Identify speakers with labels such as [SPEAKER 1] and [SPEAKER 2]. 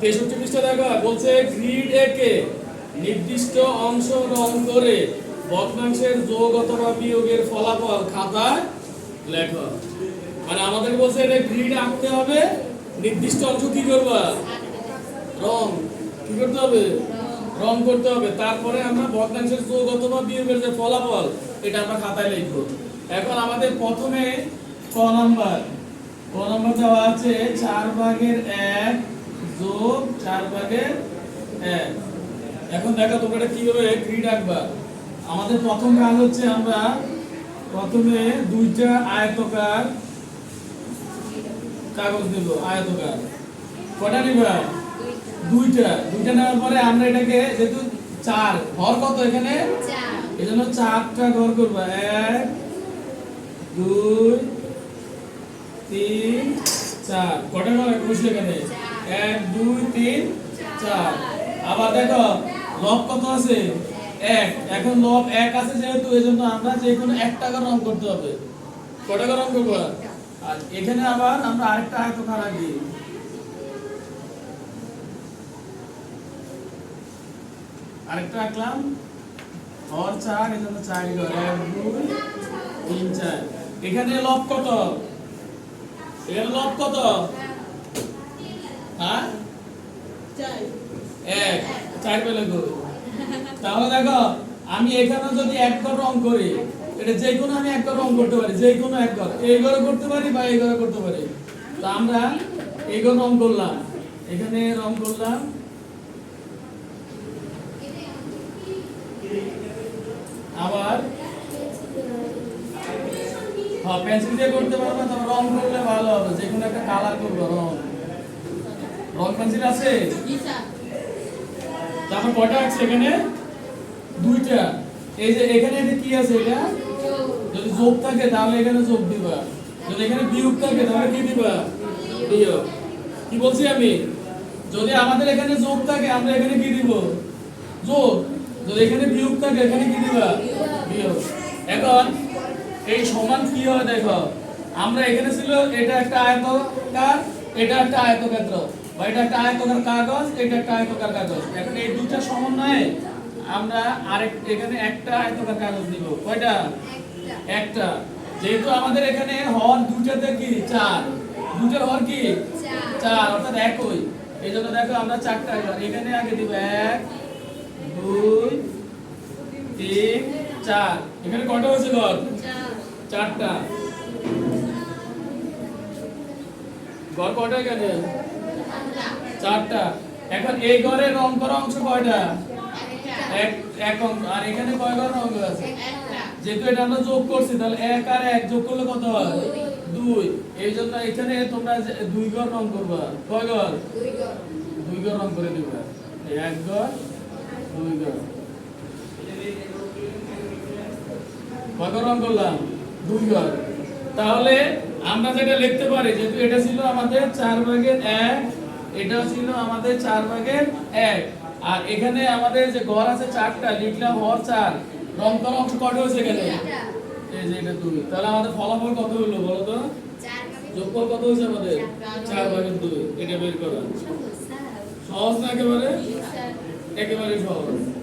[SPEAKER 1] তেষট্টি পৃষ্ঠা দেখা বলছে গ্রিড একে নির্দিষ্ট অংশ রং করে যোগ অথবা বিয়োগের ফলাফল খাতায় মানে আমাদের বলছে এটা গ্রিড আঁকতে হবে, নির্দিষ্ট অংশ কি করবা? রং, কি করতে হবে? রং করতে হবে। তারপরে আমরা ভগ্নাংশের যোগ অথবা বিয়োগের যে ফলাফল, এটা আমরা খাতায় লিখব। এখন আমাদের প্রথমে ক নাম্বার। ক নাম্বার দেওয়া আছে চার ভাগের এক যোগ চার ভাগের এক। এখন দেখো তোমরা এটা কীভাবে গ্রিড আঁকবা আমাদের প্রথম কাজ হচ্ছে আমরা প্রথমে দুইটা আয়তকার কাগজ আয়তকার। কটা নিবা? দুইটা। দুইটা নেওয়ার পরে আমরা এটাকে যেহেতু চার ঘর কত এখানে? এই জন্য চারটা ঘর করবা। এক দুই তিন চার। কটা ঘর এখানে? এক, দুই, তিন, চার। আবার দেখো, লব কত আছে? এক। এখন লব এক আছে যেহেতু এই জন্য আমরা যে কোনো একটা করে রং করতে হবে। কটা রং করব? আর এখানে আবার আমরা আরেকটা আয়তকার আঁকি। আরেকটা আঁকলাম। হর চার, এজন্য চার ঘর। এক, দুই, তিন, চার। এখানে লব কত? এখানে লব কত? হ্যাঁ? এক চার পেলে গো তাহলে দেখো আমি এখানে যদি এক ঘর রং করি এটা যে কোনো আমি এক ঘর রং করতে পারি যে কোনো এক ঘর। এই ঘরে করতে পারি বা এই ঘরে করতে পারি। তো আমরা এই ঘর রং করলাম। এখানে রং করলাম। আবার হ্যাঁ পেন্সিল দিয়ে করতে পারবে তবে রং করলে ভালো হবে। যে কোনো একটা কালার করব রং। রং পেন্সিল আছে? তারপর কয়টা আছে এখানে? দুইটা। এই যে এখানে এটা কি আছে এটা? যদি যোগ থাকে তাহলে এখানে যোগ দিবা। যদি এখানে বিয়োগ থাকে তাহলে কি দিবা? বিয়োগ। কি বলছি আমি? যদি আমাদের এখানে যোগ থাকে আমরা এখানে কি দিব? যোগ। যদি এখানে বিয়োগ থাকে এখানে কি দিবা? বিয়োগ। এখন এই সমান কি হয় দেখো? আমরা এখানে ছিল এটা একটা আয়তকার এটা একটা আয়তক্ষেত্র। বা এটা একটা আয়তকার কাগজ এটা একটা আয়তকার কাগজ। এখন এই দুইটা সমন্বয়ে আমরা আরেক এখানে একটা আয়তকার কাগজ দিব কয়টা? একটা। যেহেতু আমাদের এখানে হর দুটাতে কি? চার। দুটার হর কি? চার। অর্থাৎ একই। এই জন্য দেখো আমরা চারটা এখানে আগে দিব এক দুই তিন চার। এখানে কয়টা হয়েছে ঘর? চারটা। ঘর কয়টা এখানে? চারটা। এখন এই ঘরের রং করা অংশ কয়টা? আর এখানে কয় ঘর রং আছে? যেহেতু এটা আমরা যোগ করছি, তাহলে এক আর এক যোগ করলে কত হয়? দুই। এই জন্য এখানে তোমরা দুই ঘর রং করবা। কয় ঘর? দুই ঘর রং করে দিবা। এক ঘর, দুই ঘর। কয় রং করলাম? দুই ঘর। তাহলে আমরা যেটা লিখতে পারি, যেহেতু এটা ছিল আমাদের চার ভাগের এক এটা ছিল আমাদের চার ভাগের এক। আর এখানে আমাদের যে ঘর আছে চারটা লিখলাম হর চার রং করা অংশ কত হয়েছে এখানে? এই যে এটা দুই। তাহলে আমাদের ফলাফল কত হলো বলো তো? যোগফল কত হয়েছে আমাদের? চার ভাগের দুই। এটা বের করা। সহজ না? একেবারে? একেবারে সহজ।